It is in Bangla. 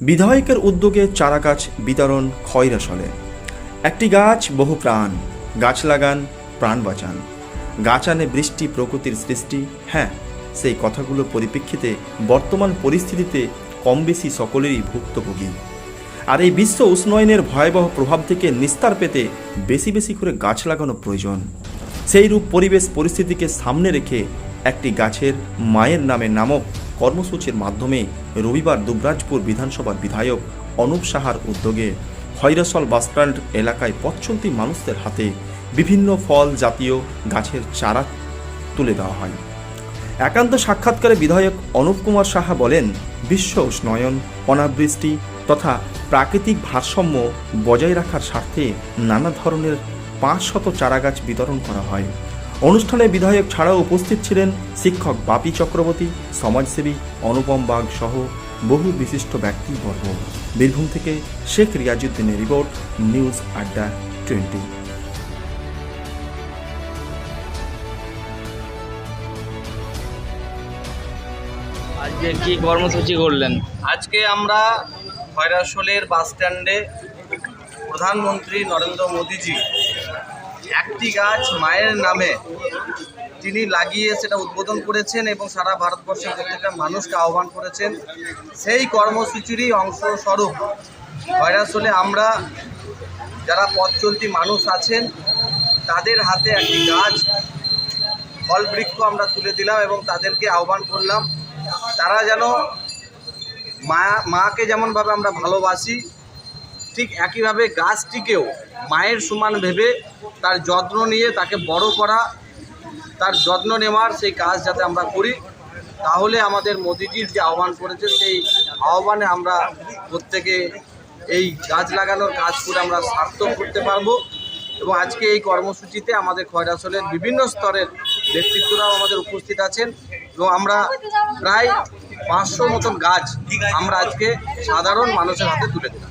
বিধায়কের উদ্যোগে চারা গাছ বিতরণ খয়রাসলে একটি গাছ বহু প্রাণ, গাছ লাগান, প্রাণ বাঁচান। গাছ আনে বৃষ্টি প্রকৃতির সৃষ্টি হ্যাঁ সেই কথাগুলো পরিপ্রেক্ষিতে বর্তমান পরিস্থিতিতে কম বেশি সকলেরই ভুক্তভোগী। আর এই বিশ্ব উষ্ণায়নের ভয়াবহ প্রভাব থেকে নিস্তার পেতে বেশি বেশি করে গাছ লাগানো প্রয়োজন। সেই রূপ পরিবেশ পরিস্থিতিকে সামনে রেখে একটি গাছের মায়ের নামে নামক কর্মসূচির মাধ্যমে রবিবার দুবরাজপুর বিধানসভার বিধায়ক অনুপ সাহার উদ্যোগে খৈরসল বাসস্ট্যান্ড এলাকায় পথচলতি মানুষদের হাতে বিভিন্ন ফল জাতীয় গাছের চারা তুলে দেওয়া হয়। একান্ত সাক্ষাৎকারে বিধায়ক অনুপ কুমার সাহা বলেন, বিশ্ব উষ্ণয়ন, অনাবৃষ্টি তথা প্রাকৃতিক ভারসাম্য বজায় রাখার স্বার্থে নানা ধরনের পাঁচ শত চারাগাছ বিতরণ করা হয়। অনুষ্ঠানে বিধায়ক ছাড়াও উপস্থিত ছিলেন শিক্ষক বাপি চক্রবর্তী সমাজসেবী অনুপম বাগ সহ বহু বিশিষ্ট ব্যক্তিবর্গ। বীরভূম থেকে শেখ রিয়াজুদ্দিনের রিপোর্ট নিউজ আড্ডা টোয়েন্টি। আজকে কি কর্মসূচি করলেন? আজকে আমরা খয়রাসোলের বাস স্ট্যান্ডে প্রধানমন্ত্রী নরেন্দ্র মোদীজি একটি গাছ মায়ের নামে তিনি লাগিয়ে সেটা উদ্বোধন করেছেন এবং সারা ভারতবর্ষের প্রত্যেকটা মানুষকে আহ্বান করেছেন। সেই কর্মসূচিরই অংশস্বরূপ খয়রাসোলে আমরা যারা পথ চলতি মানুষ আছেন, তাদের হাতে একটি গাছ ফল বৃক্ষ আমরা তুলে দিলাম এবং তাদেরকে আহ্বান করলাম। তারা যেন মা, মাকে যেমনভাবে আমরা ভালোবাসি ঠিক একইভাবে গাছটিকেও মায়ের সমান ভেবে তার যত্ন নিয়ে তাকে বড় করা, তার যত্ন নেওয়ার সেই কাজ যাতে আমরা করি, তাহলে আমাদের মোদিজির যে আহ্বান করেছে, সেই আহ্বানে আমরা প্রত্যেকে এই গাছ লাগানোর কাজ করে আমরা সার্থক করতে পারব এবং আজকে এই কর্মসূচিতে আমাদের খয়রাসলের বিভিন্ন স্তরের ব্যক্তিত্বরাও আমাদের উপস্থিত আছেন এবং আমরা প্রায় পাঁচশো মতন গাছ আমরা আজকে সাধারণ মানুষের হাতে তুলে দিলাম।